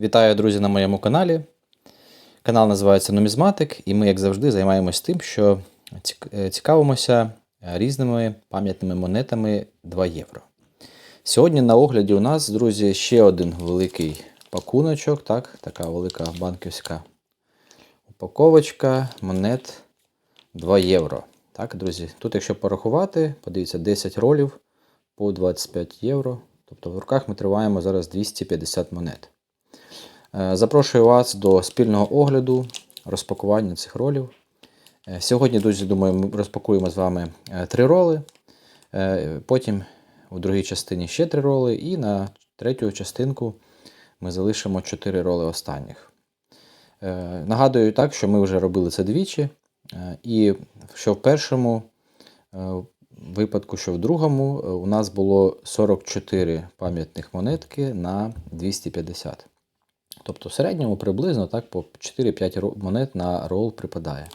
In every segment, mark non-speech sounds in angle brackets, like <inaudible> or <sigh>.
Вітаю, друзі, на моєму каналі. Канал називається Нумізматик, і ми, як завжди, займаємось тим, що е, цікавимося різними пам'ятними монетами 2 євро. Сьогодні на огляді у нас, друзі, ще один великий пакуночок, так, така велика банківська упаковочка монет 2 євро. Так, друзі, тут, якщо порахувати, подивіться, 10 ролів по 25 євро. Тобто в руках ми триваємо зараз 250 монет. Е, Запрошую вас до спільного огляду, розпакування цих ролів. Е, Сьогодні, друзі, думаю, ми розпакуємо з вами е, три роли. Потім у другій частині ще три роли, і на третю частинку ми залишимо чотири роли останніх. Нагадую так, що ми вже робили це двічі, і що в першому випадку, що в другому, у нас було 44 пам'ятних монетки на 250. Тобто в середньому приблизно так по 4-5 монет на рол припадає.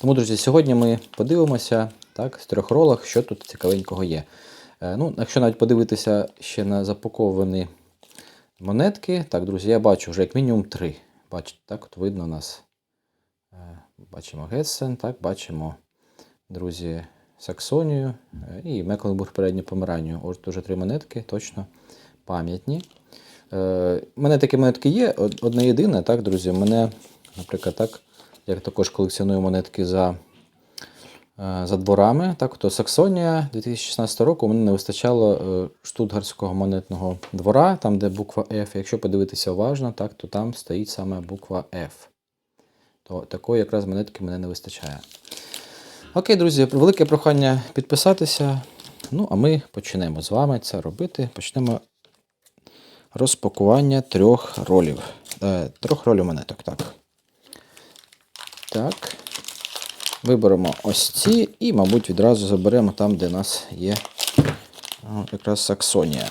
Тому, друзі, сьогодні ми подивимося так, з трьох ролах, що тут цікавенького є. Е, Ну, якщо навіть подивитися ще на запаковані монетки, так, друзі, я бачу вже як мінімум три. Бачите, так, от видно нас. е, Бачимо Гессен, так, бачимо, друзі, Саксонію е, і Мекленбург передню Померанію. Ось дуже три монетки, точно пам'ятні. Е, У мене такі монетки є. од- Одне єдине, так, друзі. Мене, наприклад, так, я також колекціоную монетки за, е, за дворами. Так, то Саксонія 2016 року мені не вистачало е, штутгарського монетного двора, там, де буква F. Якщо подивитися уважно, так, то там стоїть саме буква F. То такої якраз монетки мене не вистачає. Окей, друзі, велике прохання підписатися. Ну, а ми почнемо з вами це робити. Почнемо розпакування трьох ролів. Е, трьох ролів монеток, так. Так. Виберемо ось ці і, мабуть, відразу заберемо там, де у нас є о, якраз Саксонія.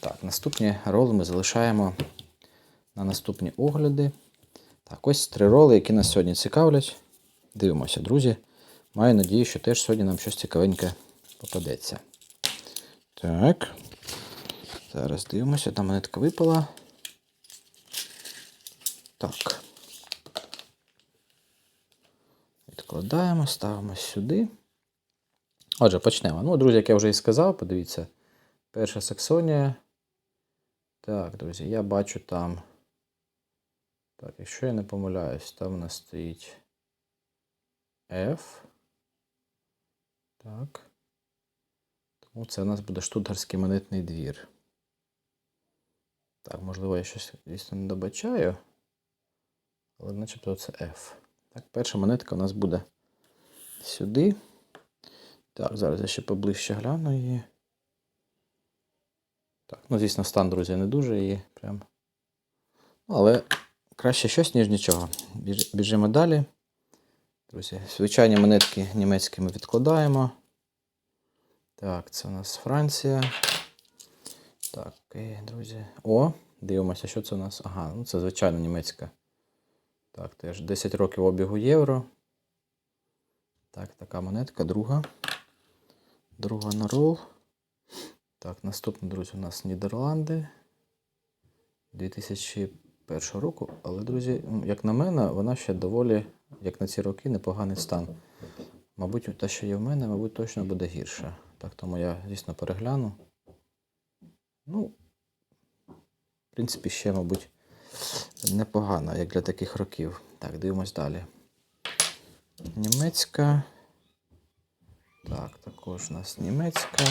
Так, наступні роли ми залишаємо на наступні огляди. Так, ось три роли, які нас сьогодні цікавлять. Дивимося, друзі. Маю надію, що теж сьогодні нам щось цікавеньке попадеться. Так. Зараз дивимося, там монетка випала. Так. Відкладаємо, ставимо сюди. Отже, почнемо. Ну, друзі, як я вже і сказав, подивіться. Перша Саксонія. Так, друзі, я бачу там. Так, якщо я не помиляюсь, там у нас стоїть F. Так. Тому це у нас буде штутгарський монетний двір. Так, можливо, я щось, звісно, не добачаю. Але начебто це F. Так, перша монетка у нас буде сюди. Так, зараз я ще поближче гляну її. Так, ну, звісно, стан, друзі, не дуже її прям. Ну, але краще щось, ніж нічого. Біж, біжимо далі. Друзі, звичайні монетки німецькі ми відкладаємо. Так, це у нас Франція. Так, друзі. О, дивимося, що це у нас. Ага, ну це звичайно німецька. Так, теж 10 років обігу євро. Так, така монетка, друга. Друга на рол. Так, наступна, друзі, у нас Нідерланди. 2001 року. Але, друзі, як на мене, вона ще доволі, як на ці роки, непоганий стан. Мабуть, те, що є в мене, мабуть, точно буде гірше. Так, тому я, звісно, перегляну. Ну, в принципі, ще, мабуть, непогано, як для таких років. Так, дивимось далі. Німецька. Так, також у нас німецька.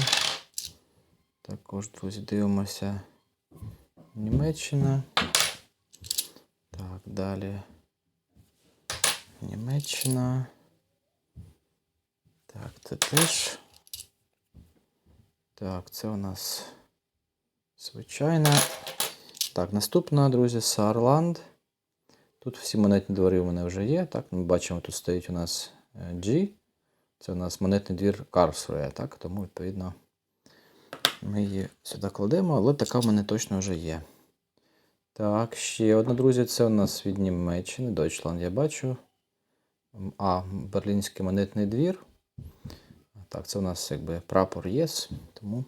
Також, друзі, дивимося. Німеччина. Так, далі. Німеччина. Так, це теж. Так, це у нас звичайна. Так, наступна, друзі, Саарланд. Тут всі монетні двори у мене вже є. Так, ми бачимо, тут стоїть у нас е, G. Це у нас монетний двір Карлсрує, так? Тому, відповідно, ми її сюди кладемо, але така в мене точно вже є. Так, ще одна, друзі, це у нас від Німеччини, Deutschland, я бачу. А, Берлінський монетний двір. Так, це у нас якби прапор ЄС, тому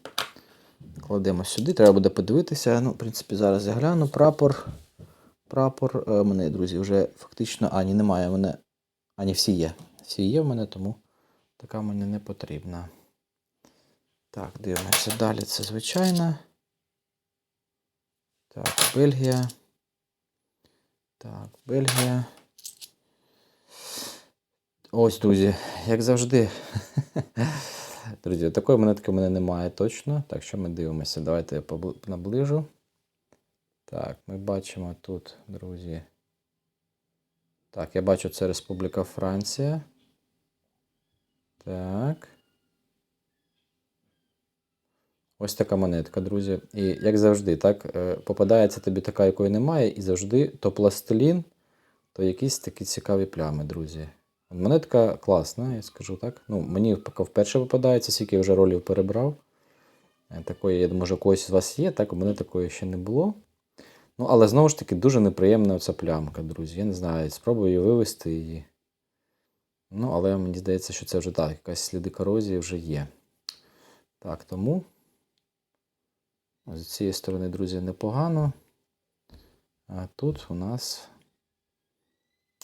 Кладемо сюди, треба буде подивитися. Ну, в принципі, зараз я гляну. Прапор. Прапор. е, мене, друзі, вже фактично. А, ні, немає. Мене. А, ні, всі є. Всі є в мене, тому така мені не потрібна. Так, дивимося. Далі це звичайна. Так, Бельгія. Так, Бельгія. Ось, друзі, як завжди. <laughs> Друзі, такої монетки в мене немає точно. Так що ми дивимося. Давайте я наближу. Так, ми бачимо тут, друзі. Так, я бачу, це Республіка Франція. Так. Ось така монетка, друзі. І як завжди, так, е, попадається тобі така, якої немає, і завжди то пластилін, то якісь такі цікаві плями, друзі. Монетка класна, я скажу так. Ну, мені вперше випадається, скільки я вже ролів перебрав. Е, Такої, я думаю, може, когось з вас є, так, у мене такої ще не було. Ну, але знову ж таки, дуже неприємна оця плямка, друзі. Я не знаю, спробую її вивести її. Ну, але мені здається, що це вже так, якась сліди корозії вже є. Так, тому з цієї сторони, друзі, непогано. А тут у нас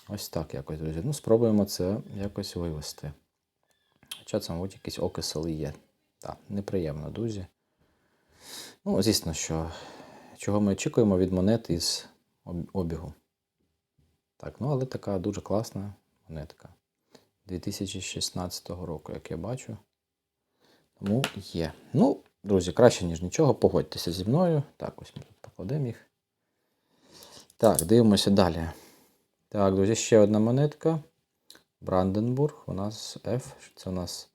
ось так якось, друзі. Ну, спробуємо це якось вивести. Хоча це, мабуть, якісь окисли є. Так, неприємно, друзі. Ну, звісно, що чого ми очікуємо від монет із обігу. Так, ну але така дуже класна монетка. 2016 року, як я бачу. Тому є. Ну, друзі, краще, ніж нічого. Погодьтеся зі мною. Так, ось ми тут покладемо їх. Так, дивимося далі. Так, друзі, ще одна монетка. Бранденбург. У нас F. Це у нас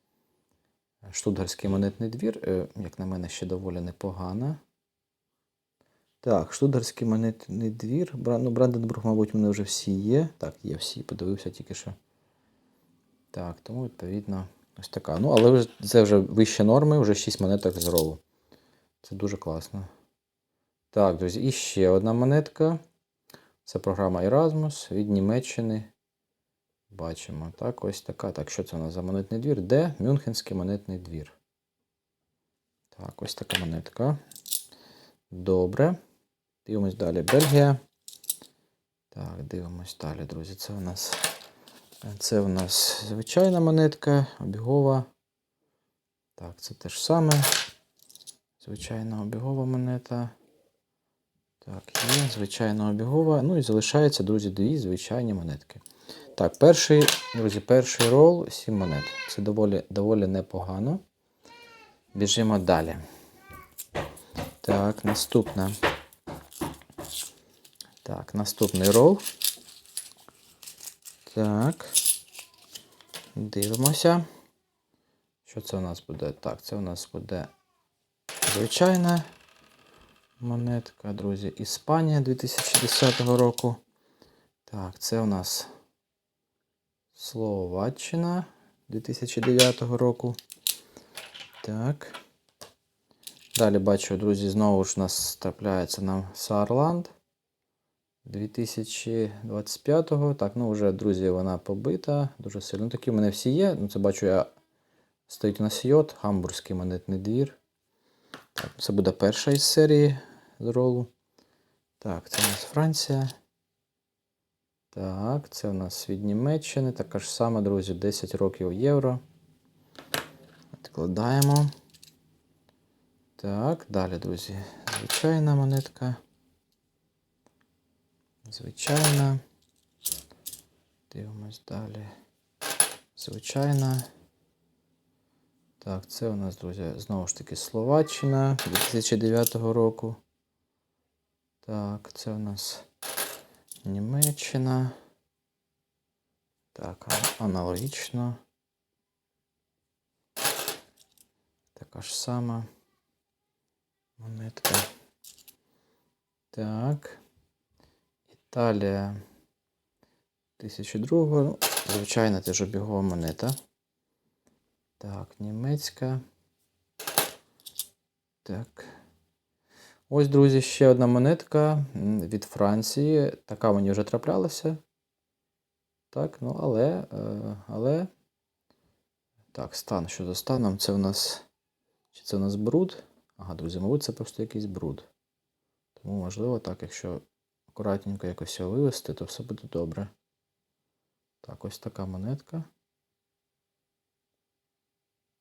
Штутгарський монетний двір. Е, Як на мене, ще доволі непогана. Так, Штутгарський монетний двір. Ну, Бранденбург, мабуть, в мене вже всі є. Так, є всі, подивився тільки що. Так, тому відповідно ось така. Ну, але це вже вище норми, вже 6 монеток з ролу. Це дуже класно. Так, друзі, і ще одна монетка. Це програма Erasmus від Німеччини. Бачимо. Так, ось така. Так, що це у нас за монетний двір? Де? Мюнхенський монетний двір. Так, ось така монетка. Добре. Дивимось далі. Бельгія. Так, дивимось далі, друзі. Це у нас. Це у нас звичайна монетка, обігова. Так, це те ж саме. Звичайна обігова монета. Так, є, звичайна обігова. Ну і залишається, друзі, дві звичайні монетки. Так, перший, друзі, перший рол 7 монет. Це доволі, доволі непогано. Біжимо далі. Так, наступна. Так, наступний рол. Так. Дивимося. Що це у нас буде? Так, це у нас буде звичайна монетка, друзі. Іспанія 2010 року. Так, це у нас Словаччина 2009 року. Так. Далі бачу, друзі, знову ж у нас трапляється нам Саарланд 2025-го. Так, ну вже, друзі, вона побита дуже сильно. Ну, такі в мене всі є. Ну, це бачу, я стоїть у нас йод, Гамбурзький монетний двір. Так, це буде перша із серії з ролу. Так, це у нас Франція. Так, це у нас від Німеччини. Така ж сама, друзі, 10 років євро. Відкладаємо. Так, далі, друзі. Звичайна монетка. Звичайна. Дивимось далі. Звичайна. Так, це у нас, друзі, знову ж таки Словаччина 2009 року. Так, це у нас Німеччина. Так, аналогічно. Така ж сама монетка. Так. Італія 1002. Ну, звичайно, теж обігова монета. Так, німецька. Так. Ось, друзі, ще одна монетка від Франції. Така мені вже траплялася. Так, ну але. е, але. Так, стан. Що за станом? Це у нас. Чи це у нас бруд? Ага, друзі, мабуть, це просто якийсь бруд. Тому, можливо, так, якщо акуратненько якось його вивести, то все буде добре. Так, ось така монетка.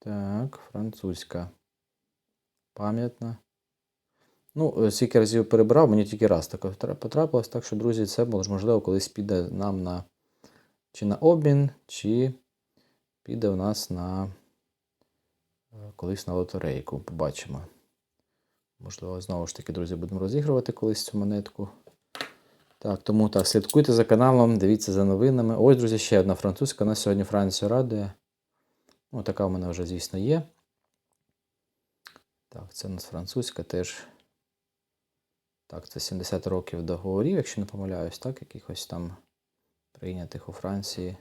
Так, французька. Пам'ятна. Ну, е, скільки разів перебрав, мені тільки раз втра- потрапилось, так що, друзі, це можливо колись піде нам на чи на обмін, чи піде у нас на е, колись на лотерейку. Побачимо. Можливо, знову ж таки, друзі, будемо розігрувати колись цю монетку. Так, тому так, слідкуйте за каналом, дивіться за новинами. Ось, друзі, ще одна французька. Нас сьогодні Франція радує. Ну, така в мене вже, звісно, є. Так, це у нас французька теж. Так, це 70 років договорів, якщо не помиляюсь, так, якихось там прийнятих у Франції.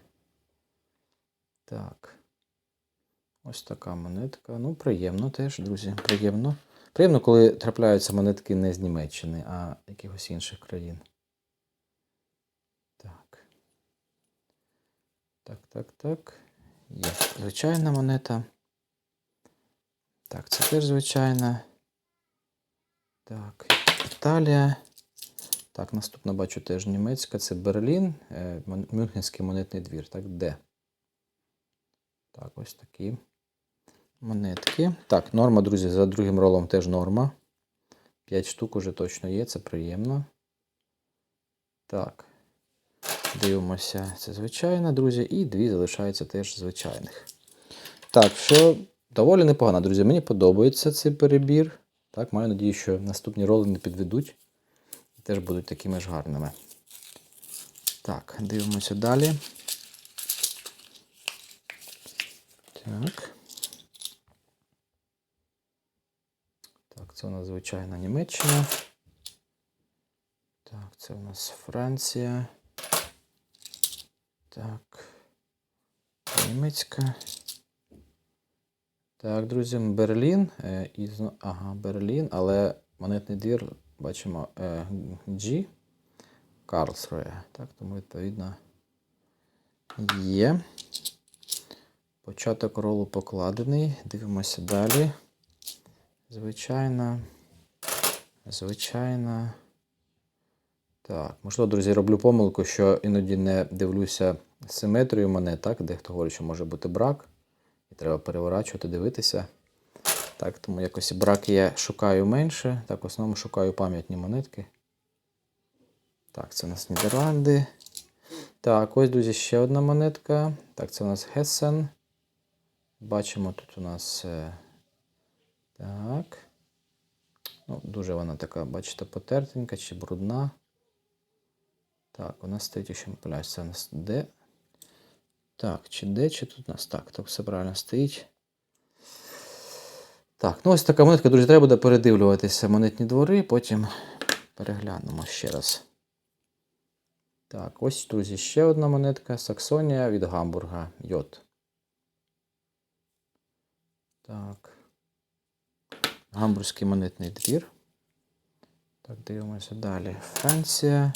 Так. Ось така монетка. Ну, приємно теж, друзі. Приємно. Приємно, коли трапляються монетки не з Німеччини, а якихось інших країн. Так. Так, так, так. Є звичайна монета. Так, це теж звичайна. Так, Італія. Так, наступна бачу теж німецька. Це Берлін, е, Мюнхенський монетний двір. Так, де? Так, ось такі монетки. Так, норма, друзі, за другим ролом теж норма. 5 штук уже точно є, це приємно. Так. Дивимося, це звичайна, друзі, і дві залишаються теж звичайних. Так, що доволі непогано, друзі. Мені подобається цей перебір. Так, маю надію, що наступні роли не підведуть. І теж будуть такими ж гарними. Так, дивимося далі. Так. Так, це у нас звичайна Німеччина. Так, це у нас Франція. Так. Німецька. Так, друзі, Берлін. Е, і, ага, Берлін, але монетний двір бачимо е, G. Карлсрує. Так, тому відповідно є. Початок ролу покладений. Дивимося далі. Звичайна. Звичайна. Так, можливо, друзі, роблю помилку, що іноді не дивлюся симетрію монет, так? Дехто говорить, що може бути брак. І треба переворачувати, дивитися. Так, тому якось брак я шукаю менше. Так, в основному шукаю пам'ятні монетки. Так, це у нас Нідерланди. Так, ось, друзі, ще одна монетка. Так, це у нас Гессен. Бачимо, тут у нас. е, Так. Ну, дуже вона така, бачите, потертенька чи брудна. Так, у нас якщо не помиляюсь, це у нас Д. Так, чи Д, чи тут у нас так, так все правильно стоїть. Так, ну ось така монетка, друзі, треба буде передивлюватися монетні двори, потім переглянемо ще раз. Так, ось, друзі, ще одна монетка. Саксонія від Гамбурга. Йод. Так. Гамбурзький монетний двір. Так, дивимося далі. Франція.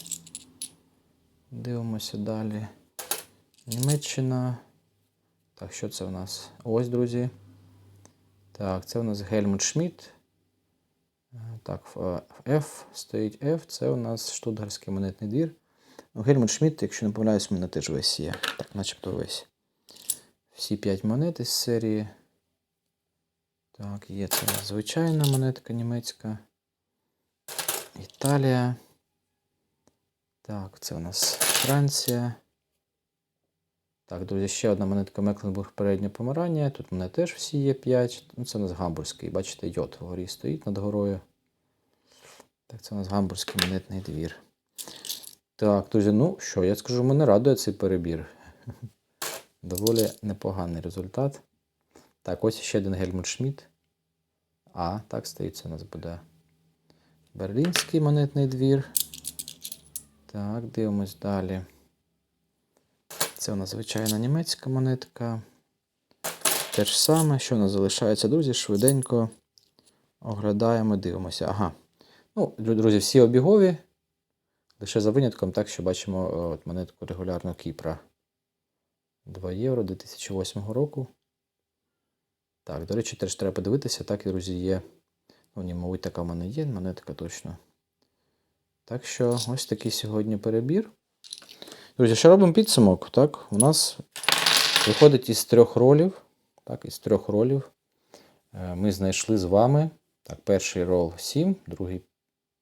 Дивимося далі. Німеччина. Так, що це у нас? Ось, друзі. Так, це у нас Гельмут Шмідт. Е, Так, е, F стоїть F. Це у нас Штутгарський монетний двір. Ну, Гельмут Шмідт, якщо не помиляюсь, у мене теж весь є. Так, начебто весь. Всі 5 монет із серії. Так, є це звичайна монетка німецька. Італія. Так, це у нас Франція. Так, друзі, ще одна монетка Мекленбург переднє помирання. Тут мене теж всі є 5. Ну, це у нас гамбурзький. Бачите, йод вгорі стоїть над горою. Так, це у нас гамбурзький монетний двір. Так, друзі, ну що, я скажу, мене радує цей перебір. <laughs> Доволі непоганий результат. Так, ось ще один Гельмут Шмідт. А, так стоїть, це у нас буде Берлінський монетний двір. Так, дивимось далі. Це у нас звичайна німецька монетка. Те ж саме, що у нас залишається, друзі, швиденько оглядаємо, дивимося. Ага. Ну, друзі, всі обігові. Лише за винятком, так що бачимо е, от, монетку регулярного Кіпра. 2 євро 2008 року. Так, до речі, теж треба подивитися, так, друзі, є Ну, ні, мабуть, така в мене є, монетка точно. Так що ось такий сьогодні перебір. Друзі, що робимо підсумок? Так, у нас виходить із трьох ролів. Так, із трьох ролів. Е, Ми знайшли з вами. Так, перший рол 7, другий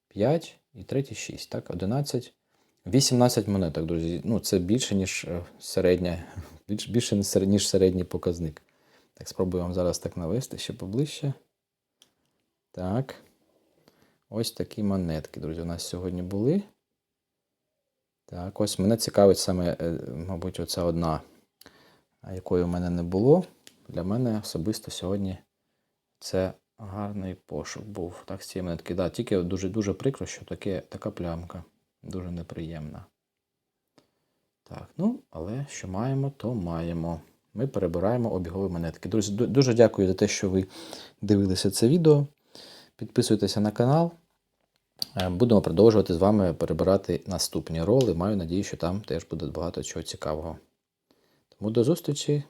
5 і третій 6. Так, 11. 18 монеток, друзі. Ну, це більше, ніж е, середня, <laughs> більше, ніж середній показник. Так, спробую вам зараз так навести ще поближче. Так. Ось такі монетки, друзі, у нас сьогодні були. Так, ось мене цікавить саме, е, мабуть, оця одна, якої в мене не було. Для мене особисто сьогодні це гарний пошук був. Так, з цієї монетки. Да, тільки дуже-дуже прикро, що таке, така плямка. Дуже неприємна. Так, ну, але що маємо, то маємо. Ми перебираємо обігові монетки. Друзі, дуже дякую за те, що ви дивилися це відео. Підписуйтеся на канал. Е, Будемо продовжувати з вами перебирати наступні роли. Маю надію, що там теж буде багато чого цікавого. Тому до зустрічі!